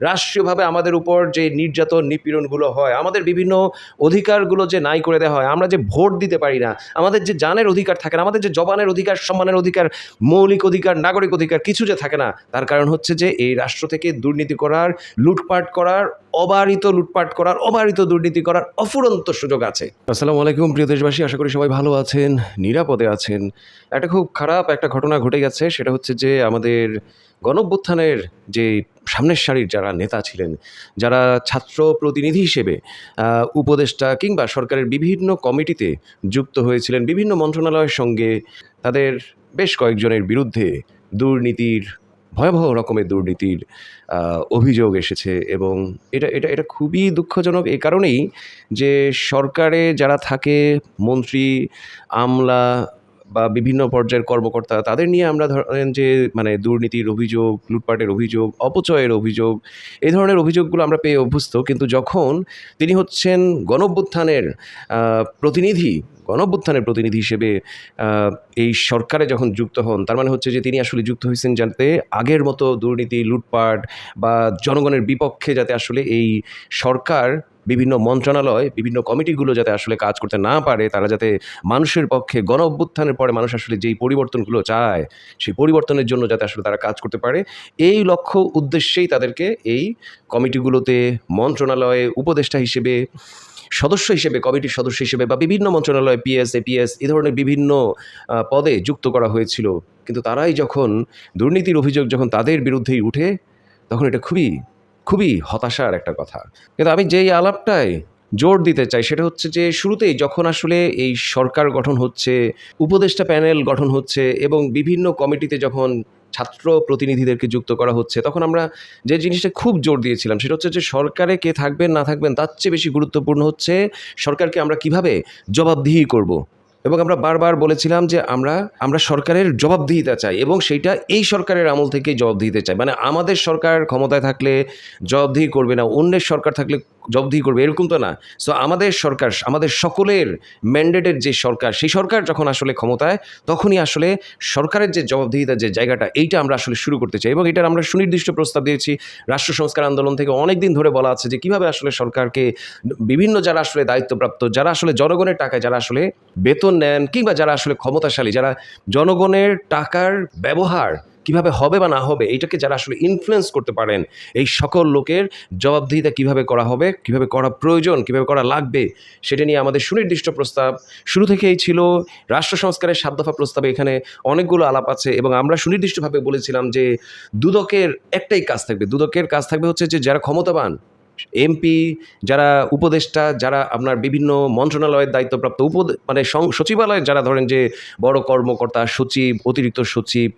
রাষ্ট্রীয়ভাবে আমাদের উপর যে নির্যাতন, নিপীড়নগুলো হয়, আমাদের বিভিন্ন অধিকারগুলো যে নাই করে দেওয়া হয়, আমরা যে ভোট দিতে পারি না, আমাদের যে জানের অধিকার থাকে না, আমাদের যে জবানের অধিকার, সম্মানের অধিকার, মৌলিক অধিকার, নাগরিক অধিকার কিছু যে থাকে না, তার কারণ হচ্ছে যে এই রাষ্ট্র থেকে দুর্নীতি করার, লুটপাট করার, অবারিত লুটপাট করার, অবারিত দুর্নীতি করার অফুরন্ত সুযোগ আছে। আসসালামু আলাইকুম, প্রিয় দেশবাসী, আশা করি সবাই ভালো আছেন, নিরাপদে আছেন। একটা খুব খারাপ একটা ঘটনা ঘটে গেছে, সেটা হচ্ছে যে আমাদের গণভ্যুত্থানের যে সামনের সারির যারা নেতা ছিলেন, যারা ছাত্র প্রতিনিধি হিসেবে উপদেষ্টা কিংবা সরকারের বিভিন্ন কমিটিতে যুক্ত হয়েছিলেন, বিভিন্ন মন্ত্রণালয়ের সঙ্গে তাদের বেশ কয়েকজনের বিরুদ্ধে দুর্নীতির, ভয়াবহ রকমের দুর্নীতির অভিযোগ এসেছে এবং এটা এটা এটা খুবই দুঃখজনক এই কারণেই যে সরকারে যারা থাকে, মন্ত্রী, আমলা বা বিভিন্ন পর্যায়ের কর্মকর্তা, তাদের নিয়ে আমরা ধরেন যে মানে দুর্নীতির অভিযোগ, লুটপাটের অভিযোগ, অপচয়ের অভিযোগ, এই ধরনের অভিযোগগুলো আমরা পেয়ে অভ্যস্ত। কিন্তু যখন তিনি হচ্ছেন গণভ্যুত্থানের প্রতিনিধি গণভ্যুত্থানের প্রতিনিধি হিসেবে এই সরকারে যখন যুক্ত হন, তার মানে হচ্ছে যে, তিনি আসলে যুক্ত হয়েছেন যাতে আগের মতো দুর্নীতি, লুটপাট বা জনগণের বিপক্ষে যাতে আসলে এই সরকার বিভিন্ন মন্ত্রণালয়, বিভিন্ন কমিটিগুলো যাতে আসলে কাজ করতে না পারে, তারা যাতে মানুষের পক্ষে গণ অভ্যুত্থানের পরে মানুষ আসলে যেই পরিবর্তনগুলো চায়, সেই পরিবর্তনের জন্য যাতে আসলে তারা কাজ করতে পারে, এই লক্ষ্য উদ্দেশ্যেই তাদেরকে এই কমিটিগুলোতে মন্ত্রণালয়ে উপদেষ্টা হিসেবে, সদস্য হিসেবে, কমিটির সদস্য হিসেবে বা বিভিন্ন মন্ত্রণালয়, পিএস, এপিএস, এ ধরনের বিভিন্ন পদে যুক্ত করা হয়েছিল। কিন্তু তারাই যখন দুর্নীতির অভিযোগ যখন তাদের বিরুদ্ধেই উঠে, তখন এটা খুবই খুবই হতাশার একটা কথা কিন্তু আমি যেই আলাপটায় জোর দিতে চাই সেটা হচ্ছে যে শুরুতেই যখন আসলে এই সরকার গঠন হচ্ছে, উপদেষ্টা প্যানেল গঠন হচ্ছে এবং বিভিন্ন কমিটিতে যখন ছাত্র প্রতিনিধিদেরকে যুক্ত করা হচ্ছে, তখন আমরা যে জিনিসটা খুব জোর দিয়েছিলাম সেটা হচ্ছে যে সরকারে কে থাকবেন না থাকবেন তার চেয়ে বেশি গুরুত্বপূর্ণ হচ্ছে সরকারকে আমরা কীভাবে জবাবদিহি করব। এবং আমরা বারবার বলেছিলাম যে আমরা আমরা সরকারের জবাবদিহিতা চাই এবং সেইটা এই সরকারের আমল থেকেই জবাবদিহিতে চাই। মানে আমাদের সরকার ক্ষমতায় থাকলে জবাবদিহি করবে না, অন্যের সরকার থাকলে জবাবদিহি করবে, এরকম তো না। সো আমাদের সরকার, আমাদের সকলের ম্যান্ডেটের যে সরকার, সেই সরকার যখন আসলে ক্ষমতায়, তখনই আসলে সরকারের যে জবাবদিহিতার যে জায়গাটা, এইটা আমরা আসলে শুরু করতে চাই। এবং এটার আমরা সুনির্দিষ্ট প্রস্তাব দিয়েছি। রাষ্ট্র সংস্কার আন্দোলন থেকে অনেক দিন ধরে বলা আছে যে, কীভাবে আসলে সরকারকে বিভিন্ন যারা আসলে দায়িত্বপ্রাপ্ত, যারা আসলে জনগণের টাকায়, যারা আসলে বেতন নেন, কিংবা যারা আসলে ক্ষমতাশালী, যারা জনগণের টাকার ব্যবহার কীভাবে হবে বা না হবে, এইটাকে যারা আসলে ইনফ্লুয়েন্স করতে পারেন, এই সকল লোকের জবাবদিহিতা কীভাবে করা হবে, কীভাবে করা প্রয়োজন, কীভাবে করা লাগবে, সেটা নিয়ে আমাদের সুনির্দিষ্ট প্রস্তাব। শুরু থেকেই ছিল রাষ্ট্র সংস্কারের সাত দফা প্রস্তাবে এখানে অনেকগুলো আলাপ আছে এবং আমরা সুনির্দিষ্টভাবে বলেছিলাম যে দুদকের একটাই কাজ থাকবে। দুদকের কাজ থাকবে হচ্ছে যে যারা ক্ষমতাবান এমপি যারা উপদেষ্টা, যারা আপনার বিভিন্ন মন্ত্রণালয়ের দায়িত্বপ্রাপ্ত উপ মানে সচিবালয়ের যারা ধরেন যে বড় কর্মকর্তা, সচিব, অতিরিক্ত সচিব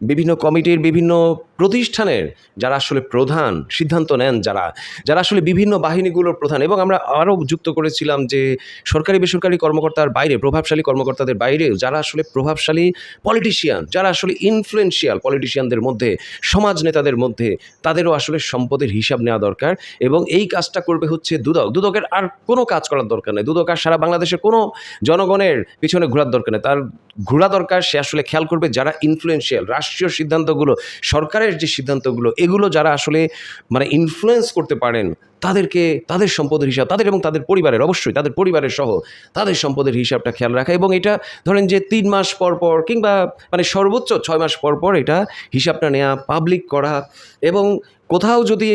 বিভিন্ন কমিটির বিভিন্ন প্রতিষ্ঠানের যারা আসলে প্রধান সিদ্ধান্ত নেন, যারা যারা আসলে বিভিন্ন বাহিনীগুলোর প্রধান। এবং আমরা আরও যুক্ত করেছিলাম যে সরকারি, বেসরকারি কর্মকর্তার বাইরে, প্রভাবশালী কর্মকর্তাদের বাইরেও যারা আসলে প্রভাবশালী পলিটিশিয়ান যারা আসলে ইনফ্লুয়েন্সিয়াল পলিটিশিয়ানদের মধ্যে, সমাজ নেতাদের মধ্যে, তাদেরও আসলে সম্পদের হিসাব নেওয়া দরকার। এবং এই কাজটা করবে হচ্ছে দুদক। দুদকের আর কোনো কাজ করার দরকার নেই। দুদক আর সারা বাংলাদেশের কোনো জনগণের পিছনে ঘোরার দরকার নেই। তার ঘোরা দরকার, সে আসলে খেয়াল করবে যারা ইনফ্লুয়েন্সিয়াল রাষ্ট্রীয় সিদ্ধান্তগুলো, সরকারের যে সিদ্ধান্তগুলো, এগুলো যারা আসলে মানে ইনফ্লুয়েন্স করতে পারেন, তাদেরকে, তাদের সম্পদের হিসাব, তাদের এবং তাদের পরিবারের, অবশ্যই তাদের পরিবারের সহ তাদের সম্পদের হিসাবটা খেয়াল রাখা এবং এটা ধরেন যে তিন মাস পর পর কিংবা মানে সর্বোচ্চ ছয় মাস পর পর এটা হিসাবটা নেওয়া পাবলিক করা এবং কোথাও যদি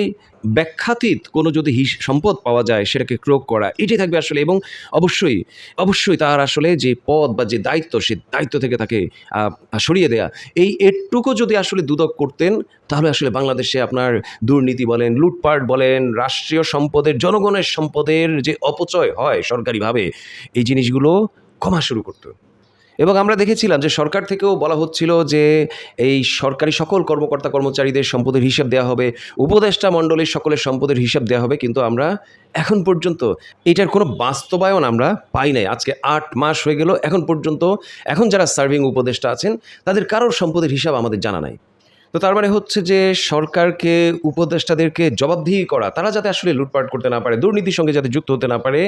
ব্যাখ্যাতীত কোনো যদি সম্পদ পাওয়া যায় সেটাকে ক্রোক করা, এটাই থাকবে আসলে। এবং অবশ্যই অবশ্যই তার আসলে যে পদ বা যে দায়িত্ব, সে দায়িত্ব থেকে তাকে সরিয়ে দেয়া। এই এটুকু যদি আসলে দুদক করতেন, তাহলে আসলে বাংলাদেশে আপনার দুর্নীতি বলেন, লুটপাট বলেন, রাষ্ট্রীয় সম্পদের, জনগণের সম্পদের যে অপচয় হয় সরকারিভাবে, এই জিনিসগুলো কমা শুরু করতো। এবং আমরা দেখেছিলাম যে সরকার থেকেও বলা হচ্ছিল যে এই সরকারি সকল কর্মকর্তা কর্মচারীদের সম্পদের হিসাব দেওয়া হবে, উপদেষ্টা মণ্ডলীর সকলের সম্পদের হিসাব দেওয়া হবে, কিন্তু আমরা এখন পর্যন্ত এটার কোনো বাস্তবায়ন আমরা পাই নাই। আজকে আট মাস হয়ে গেল, এখন পর্যন্ত এখন যারা সার্ভিং উপদেষ্টা আছেন, তাদের কারোর সম্পদের হিসাব আমাদের জানা নাই। তো তার মানে হচ্ছে যে সরকারকে, উপদেষ্টাদেরকে জবাবদিহি করা, তারা যাতে আসলে লুটপাট করতে না পারে, দুর্নীতির সঙ্গে যাতে যুক্ত হতে না পারে,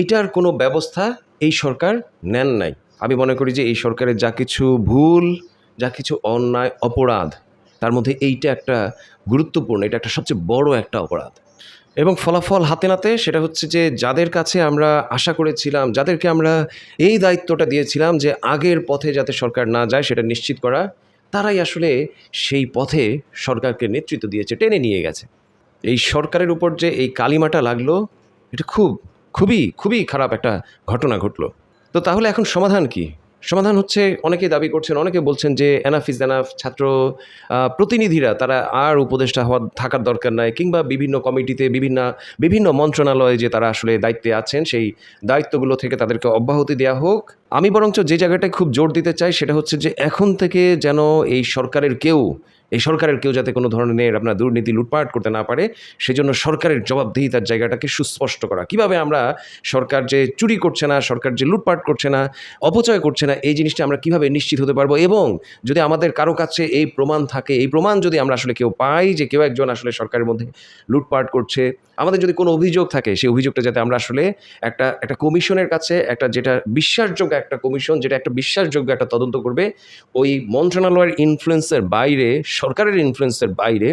এটার কোনো ব্যবস্থা এই সরকার নেন নাই। আমি মনে করি যে এই সরকারের যা কিছু ভুল, যা কিছু অন্যায়, অপরাধ, তার মধ্যে এইটা একটা গুরুত্বপূর্ণ, এটা একটা সবচেয়ে বড় একটা অপরাধ। এবং ফলাফল হাতে নাতে সেটা হচ্ছে যে যাদের কাছে আমরা আশা করেছিলাম, যাদেরকে আমরা এই দায়িত্বটা দিয়েছিলাম যে আগের পথে যাতে সরকার না যায় সেটা নিশ্চিত করা, তারাই আসলে সেই পথে সরকারকে নেতৃত্ব দিয়েছে, টেনে নিয়ে গেছে। এই সরকারের উপর যে এই কালিমাটা লাগল, এটা খুব, খুবই খুবই খারাপ একটা ঘটনা ঘটলো। তো তাহলে এখন সমাধান কি? সমাধান হচ্ছে অনেকে দাবি করছেন, অনেকে বলছেন যে এনাফ ইজ এনাফ ছাত্র প্রতিনিধিরা তারা আর উপদেষ্টা হওয়া থাকার দরকার নাই কিংবা বিভিন্ন কমিটিতে বিভিন্ন বিভিন্ন মন্ত্রণালয়ে যে তারা আসলে দায়িত্বে আছেন, সেই দায়িত্বগুলো থেকে তাদেরকে অব্যাহতি দেওয়া হোক। আমি বরঞ্চ যে জায়গাটায় খুব জোর দিতে চাই সেটা হচ্ছে যে এখন থেকে যেন এই সরকারের কেউ, এই সরকারের কেউ যাতে কোনো ধরনের আপনার দুর্নীতি লুটপাট করতে না পারে, সেজন্য সরকারের জবাবদিহিতার জায়গাটাকে সুস্পষ্ট করা। কীভাবে আমরা সরকার যে চুরি করছে না, সরকার যে লুটপাট করছে না, অপচয় করছে না, এই জিনিসটা আমরা কীভাবে নিশ্চিত হতে পারব? এবং যদি আমাদের কারও কাছে এই প্রমাণ থাকে, এই প্রমাণ যদি আমরা আসলে কেউ পাই যে কেউ একজন আসলে সরকারের মধ্যে লুটপাট করছে আমাদের যদি কোনো অভিযোগ থাকে, সেই অভিযোগটা যাতে আমরা আসলে একটা একটা কমিশনের কাছে, একটা যেটা বিশ্বাসযোগ্য একটা কমিশন, যেটা একটা বিশ্বাসযোগ্য একটা তদন্ত করবে, ওই মন্ত্রণালয়ের ইনফ্লুয়েন্সের বাইরে, সরকারের ইনফ্লুয়েন্সের বাইরে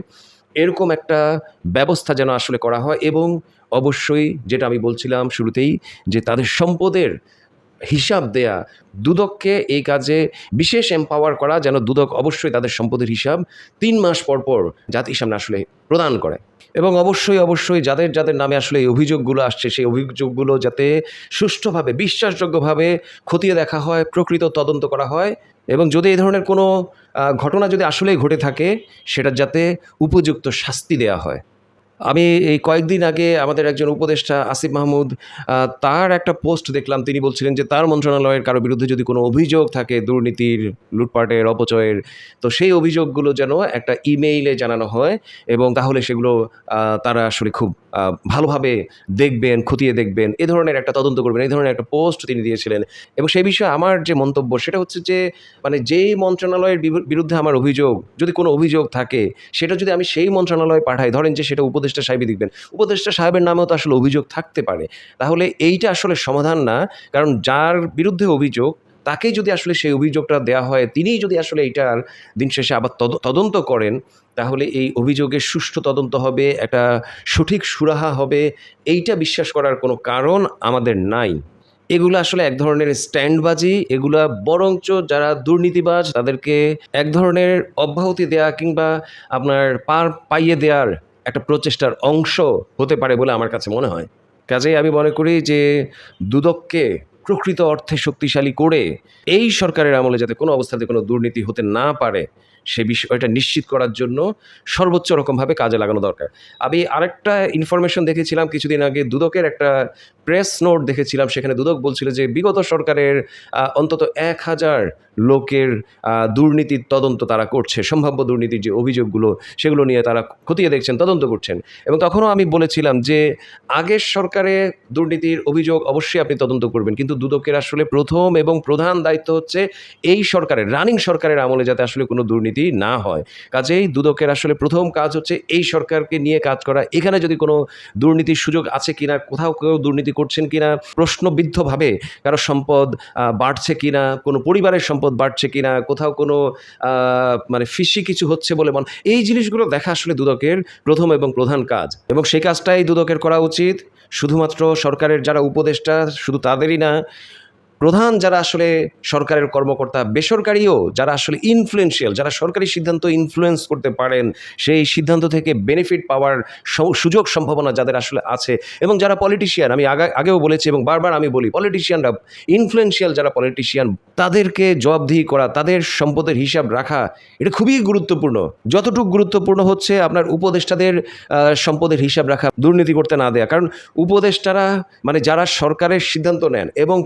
এরকম একটা ব্যবস্থা যেন আসলে করা হয় এবং অবশ্যই যেটা আমি বলছিলাম শুরুতেই যে তাদের সম্পদের হিসাব দেয়া, দুদককে এই কাজে বিশেষ এম্পাওয়ার করা, যেন দুদক অবশ্যই তাদের সম্পদের হিসাব তিন মাস পর পর জাতির সামনে আসলে প্রদান করে। এবং অবশ্যই অবশ্যই যাদের যাদের নামে আসলে এই অভিযোগগুলো আসছে, সেই অভিযোগগুলো যাতে সুষ্ঠুভাবে, বিশ্বাসযোগ্যভাবে খতিয়ে দেখা হয়, প্রকৃত তদন্ত করা হয় এবং যদি এই ধরনের কোনো ঘটনা যদি আসলেই ঘটে থাকে, সেটা যাতে উপযুক্ত শাস্তি দেওয়া হয়। আমি এই কয়েকদিন আগে আমাদের একজন উপদেষ্টা আসিফ মাহমুদ তার একটা পোস্ট দেখলাম। তিনি বলছিলেন যে তার মন্ত্রণালয়ের কারও বিরুদ্ধে যদি কোনো অভিযোগ থাকে দুর্নীতির, লুটপাটের, অপচয়ের, তো সেই অভিযোগগুলো যেন একটা ইমেইলে জানানো হয় এবং তাহলে সেগুলো তারা আসলে খুব ভালোভাবে দেখবেন, খতিয়ে দেখবেন, এ ধরনের একটা তদন্ত করবেন, এই ধরনের একটা পোস্ট তিনি দিয়েছিলেন। এবং সেই বিষয়ে আমার যে মন্তব্য সেটা হচ্ছে যে মানে যেই মন্ত্রণালয়ের বিরুদ্ধে আমার অভিযোগ, যদি কোনো অভিযোগ থাকে, সেটা যদি আমি সেই মন্ত্রণালয়ে পাঠাই, ধরেন যে সেটা উপদেষ্টা সাহেবই দেখবেন। উপদেষ্টা সাহেবের নামেও তো আসলে অভিযোগ থাকতে পারে। তাহলে এইটা আসলে সমাধান না, কারণ যার বিরুদ্ধে অভিযোগ, তাকেই যদি আসলে সেই অভিযোগটা দেওয়া হয়, তিনিই যদি আসলে এইটার দিন শেষে আবার তদ- তদন্ত করেন, তাহলে এই অভিযোগের সুষ্ঠু তদন্ত হবে, একটা সঠিক সুরাহা হবে, এইটা বিশ্বাস করার কোনো কারণ আমাদের নাই। এগুলো আসলে এক ধরনের স্ট্যান্ডবাজি, এগুলা বরঞ্চ যারা দুর্নীতিবাজ, তাদেরকে এক ধরনের অব্যাহতি দেয়া কিংবা আপনার পার পাইয়ে দেওয়ার একটা প্রচেষ্টার অংশ হতে পারে বলে আমার কাছে মনে হয়। কাজেই আমি মনে করি যে দুদককে প্রকৃত অর্থে শক্তিশালী করে এই সরকারের আমলে যাতে কোনো অবস্থাতে কোনো দুর্নীতি হতে না পারে সে বিষয়টা নিশ্চিত করার জন্য সর্বোচ্চ রকমভাবে কাজে লাগানো দরকার। আমি আরেকটা ইনফরমেশন দেখেছিলাম কিছুদিন আগে, দুদকের একটা প্রেস নোট দেখেছিলাম, সেখানে দুদক বলছিল যে বিগত সরকারের অন্তত এক হাজার লোকের দুর্নীতির তদন্ত তারা করছে, সম্ভাব্য দুর্নীতির যে অভিযোগগুলো, সেগুলো নিয়ে তারা খতিয়ে দেখছেন, তদন্ত করছেন। এবং তখনও আমি বলেছিলাম যে আগের সরকারে দুর্নীতির অভিযোগ অবশ্যই আপনি তদন্ত করবেন, কিন্তু দুদকের আসলে প্রথম এবং প্রধান দায়িত্ব হচ্ছে এই সরকারের রানিং সরকারের আমলে যাতে আসলে কোনো দুর্নীতি না হয়। কাজেই দুদকের আসলে প্রথম কাজ হচ্ছে এই সরকারকে নিয়ে কাজ করা। এখানে যদি কোনো দুর্নীতির সুযোগ আছে কিনা, কোথাও কেউ দুর্নীতি করছেন কিনা, প্রশ্নবিদ্ধভাবে কারও সম্পদ বাড়ছে কিনা, কোনো পরিবারের সম্পদ বাড়ছে কিনা, কোথাও কোনো মানে ফিসি কিছু হচ্ছে বলে মন এই জিনিসগুলো দেখা আসলে দুদকের প্রথম এবং প্রধান কাজ। এবং সেই কাজটাই দুদকের করা উচিত। শুধুমাত্র সরকারের যারা উপদেষ্টা, শুধু তাদেরই না প্রধান যারা আসলে সরকারের কর্মকর্তা, বেসরকারিও যারা আসলে ইনফ্লুয়েন্সিয়াল যারা সরকারি সিদ্ধান্ত ইনফ্লুয়েন্স করতে পারেন, সেই সিদ্ধান্ত থেকে বেনিফিট পাওয়ার সুযোগ সম্ভাবনা যাদের আসলে আছে এবং যারা পলিটিশিয়ান আমি আগে, আগেও বলেছি এবং বারবার আমি বলি পলিটিশিয়ানরা ইনফ্লুয়েন্সিয়াল যারা পলিটিশিয়ান তাদেরকে জবাবদিহি করা, তাদের সম্পদের হিসাব রাখা, এটা খুবই গুরুত্বপূর্ণ। যতটুকু গুরুত্বপূর্ণ হচ্ছে আপনার উপদেষ্টাদের সম্পদের হিসাব রাখা, দুর্নীতি করতে না দেয়া। কারণ উপদেষ্টারা মানে যারা সরকারের সিদ্ধান্ত নেন এবং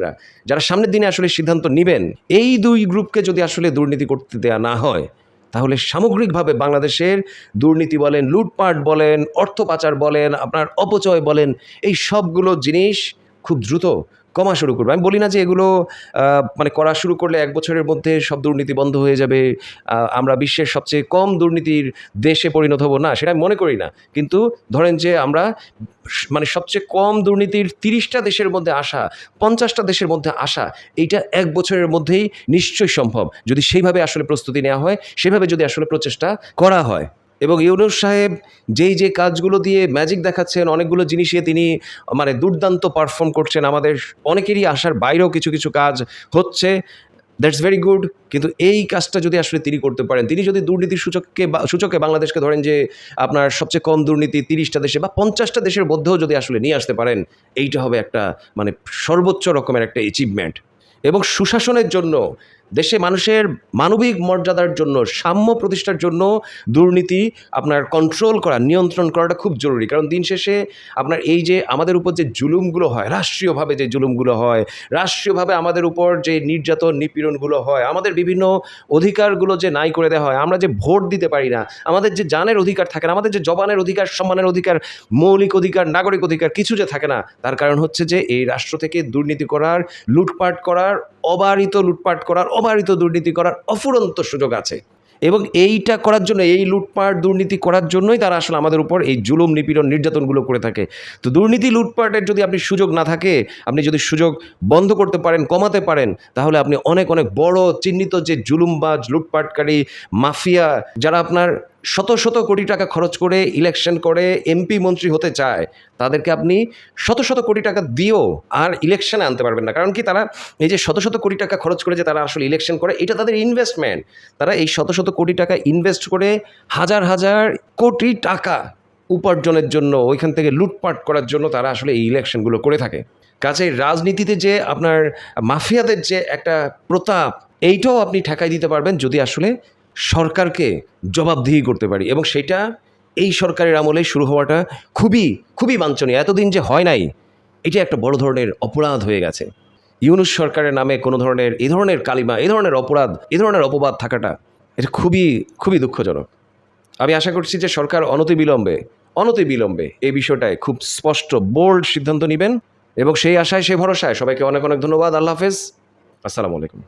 পলিটিশিয়ানরা যারা সামনের দিনে আসলে সিদ্ধান্ত নেবেন, এই দুই গ্রুপকে যদি আসলে দুর্নীতি করতে দেয়া না হয়, তাহলে সামগ্রিকভাবে বাংলাদেশের দুর্নীতি বলেন, লুটপাট বলেন, অর্থ পাচার বলেন, আপনার অপচয় বলেন, এই সবগুলো জিনিস খুব দ্রুত কমা শুরু করবে। আমি বলি না যে এগুলো মানে করা শুরু করলে এক বছরের মধ্যে সব দুর্নীতি বন্ধ হয়ে যাবে আমরা বিশ্বের সবচেয়ে কম দুর্নীতির দেশে পরিণত হব। না, সেটা আমি মনে করি না। কিন্তু ধরেন যে আমরা মানে সবচেয়ে কম দুর্নীতির তিরিশটা দেশের মধ্যে আসা, পঞ্চাশটা দেশের মধ্যে আসা, এইটা এক বছরের মধ্যেই নিশ্চয়ই সম্ভব। যদি সেইভাবে আসলে প্রস্তুতি নেওয়া হয়, সেভাবে যদি আসলে প্রচেষ্টা করা হয়। এবং ইউনুস সাহেব যেই যে কাজগুলো দিয়ে ম্যাজিক দেখাচ্ছেন, অনেকগুলো জিনিসে তিনি মানে দুর্দান্ত পারফর্ম করছেন। আমাদের অনেকেরই আসার বাইরেও কিছু কিছু কাজ হচ্ছে। দ্যাটস ভেরি গুড কিন্তু এই কাজটা যদি আসলে তিনি করতে পারেন, তিনি যদি দুর্নীতির সূচককে সূচকে বাংলাদেশকে ধরেন যে, আপনার সবচেয়ে কম দুর্নীতি তিরিশটা দেশে বা পঞ্চাশটা দেশের মধ্যেও যদি আসলে নিয়ে আসতে পারেন, এইটা হবে একটা মানে সর্বোচ্চ রকমের একটা অ্যাচিভমেন্ট এবং সুশাসনের জন্য দেশে মানুষের মানবিক মর্যাদার জন্য, সাম্য প্রতিষ্ঠার জন্য দুর্নীতি আপনার কন্ট্রোল করা, নিয়ন্ত্রণ করাটা খুব জরুরি। কারণ দিন শেষে আপনার এই যে আমাদের উপর যে জুলুমগুলো হয়, রাষ্ট্রীয়ভাবে যে জুলুমগুলো হয়, রাষ্ট্রীয়ভাবে আমাদের উপর যে নির্যাতন, নিপীড়নগুলো হয়, আমাদের বিভিন্ন অধিকারগুলো যে নাই করে দেওয়া হয়, আমরা যে ভোট দিতে পারি না, আমাদের যে জানের অধিকার থাকে না, আমাদের যে জবানের অধিকার, সম্মানের অধিকার, মৌলিক অধিকার, নাগরিক অধিকার, কিছু যে থাকে না, তার কারণ হচ্ছে যে এই রাষ্ট্র থেকে দুর্নীতি করার, লুটপাট করার অবারিত লুটপাট করার, অবারিত দুর্নীতি করার অফুরন্ত সুযোগ আছে। এবং এইটা করার জন্য, এই লুটপাট, দুর্নীতি করার জন্যই তারা আসলে আমাদের উপর এই জুলুম নিপীড়ন নির্যাতনগুলো করে থাকে। তো দুর্নীতি লুটপাটের যদি আপনি সুযোগ না থাকে, আপনি যদি সুযোগ বন্ধ করতে পারেন, কমাতে পারেন, তাহলে আপনি অনেক অনেক বড়, চিহ্নিত যে জুলুমবাজ, লুটপাটকারী, মাফিয়া, যারা আপনার শত শত কোটি টাকা খরচ করে ইলেকশন করে এমপি মন্ত্রী হতে চায়, তাদেরকে আপনি শত শত কোটি টাকা দিয়েও আর ইলেকশনে আনতে পারবেন না। কারণ কি তারা এই যে শত শত কোটি টাকা খরচ করে যে তারা আসলে ইলেকশন করে, এটা তাদের ইনভেস্টমেন্ট তারা এই শত শত কোটি টাকা ইনভেস্ট করে হাজার হাজার কোটি টাকা উপার্জনের জন্য, ওইখান থেকে লুটপাট করার জন্য তারা আসলে এই ইলেকশনগুলো করে থাকে। কাজে রাজনীতিতে যে আপনার মাফিয়াদের যে একটা প্রতাপ, এইটাও আপনি ঠেকাই দিতে পারবেন যদি আসলে সরকারকে জবাবদিহি করতে পারি এবং সেটা এই সরকারের আমলে শুরু হওয়াটা খুবই খুবই বাঞ্ছনীয়। এতদিন যে হয় নাই, এটা একটা বড় ধরনের অপরাধ হয়ে গেছে। ইউনুস সরকারের নামে কোনো ধরনের এই ধরনের কালিমা এই ধরনের অপরাধ এই ধরনের অপবাদ থাকাটা এটা খুবই খুবই দুঃখজনক। আমি আশা করছি যে সরকার অনতিবিলম্বে অনতিবিলম্বে এই বিষয়টায় খুব স্পষ্ট বোল্ড সিদ্ধান্ত নেবেন এবং সেই আশায়, সেই ভরসায় সবাইকে অনেক অনেক ধন্যবাদ। আল্লাহ হাফেজ। আসসালামু আলাইকুম।